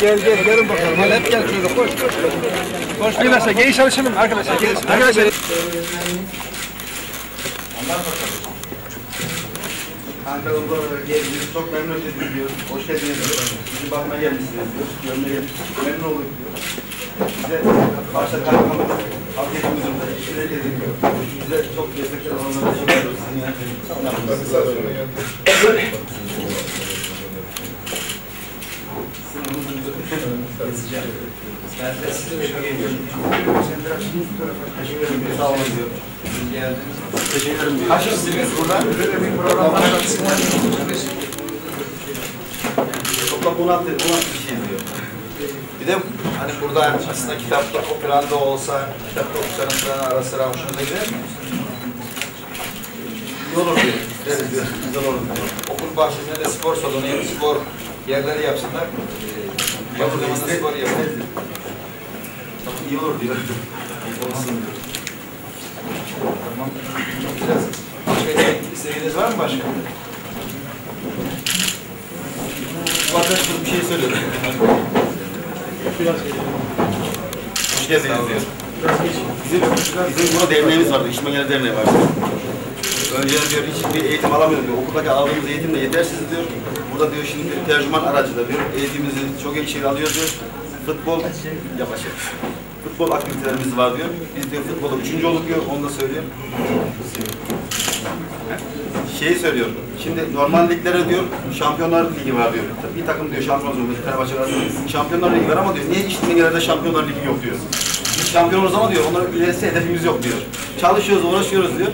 Gel gel gelin bakalım. Gel hep gel şurada koş koş. Koş arkadaşlar genç çalışalım arkadaşlar. Gelin. Arkadaşlar. Ankara'da buralara geldiniz. Çok memnun diyor. Hoş geldiniz. Bizi bakmaya gelmişsiniz diyor. Görmeye. Memnun olduk diyor. Bize başta kalkmamız, afiyetimizin de işine geldik diyor. Bize çok destekler olanlara teşekkür ediyoruz. Sizin yani. Ben de size teşekkür. Sağ olun diyor. Teşekkür ederim diyor. Kaç kişisiniz burada? Bir program var. Toplam 16, 16 kişi diyor. Bir de hani burada aslında kitapta operanda olsa, kitapta okusanız falan ara sıra hoşunuza gider mi? İyi olur diyor. Güzel olur diyor. Okul bahçesinde de spor salonu, spor yerleri yapsınlar. Ee, Yakın zamanda spor yapsınlar. Tamam, iyi olur diyor. Olsun diyor. Tamam. Biraz başka istediğiniz var mı başka? Bu arkadaş bir şey söylüyor. Hoş geldiniz diyor. Bizim, bizim burada derneğimiz vardı, İşme Gel Derneği vardı. Önceden diyor hiçbir eğitim alamıyorduk diyor. Okuldaki aldığımız eğitim de yetersiz diyor. Burada diyor şimdi bir tercüman aracı da diyor. Eğitimimizi çok iyi şey alıyor diyor. Futbol yapacak. Futbol aktivitelerimiz var diyor. Biz diyor futbolda üçüncü olduk diyor. Onu da söylüyor. Şeyi söylüyor. Şimdi normal liglere diyor Şampiyonlar Ligi var diyor. Bir takım diyor Şampiyonlar Ligi, Fenerbahçe diyor. Şampiyonlar Ligi var ama diyor niye işletmelerde Şampiyonlar Ligi yok diyor. Biz şampiyon oluruz ama diyor onların ilerisi hedefimiz yok diyor. Çalışıyoruz, uğraşıyoruz diyor.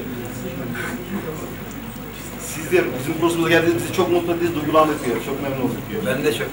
Siz diyor bizim kursumuza geldiğinizde bizi çok mutlu ettiniz, duygulandık diyor. Çok memnun olduk diyor. Ben de çok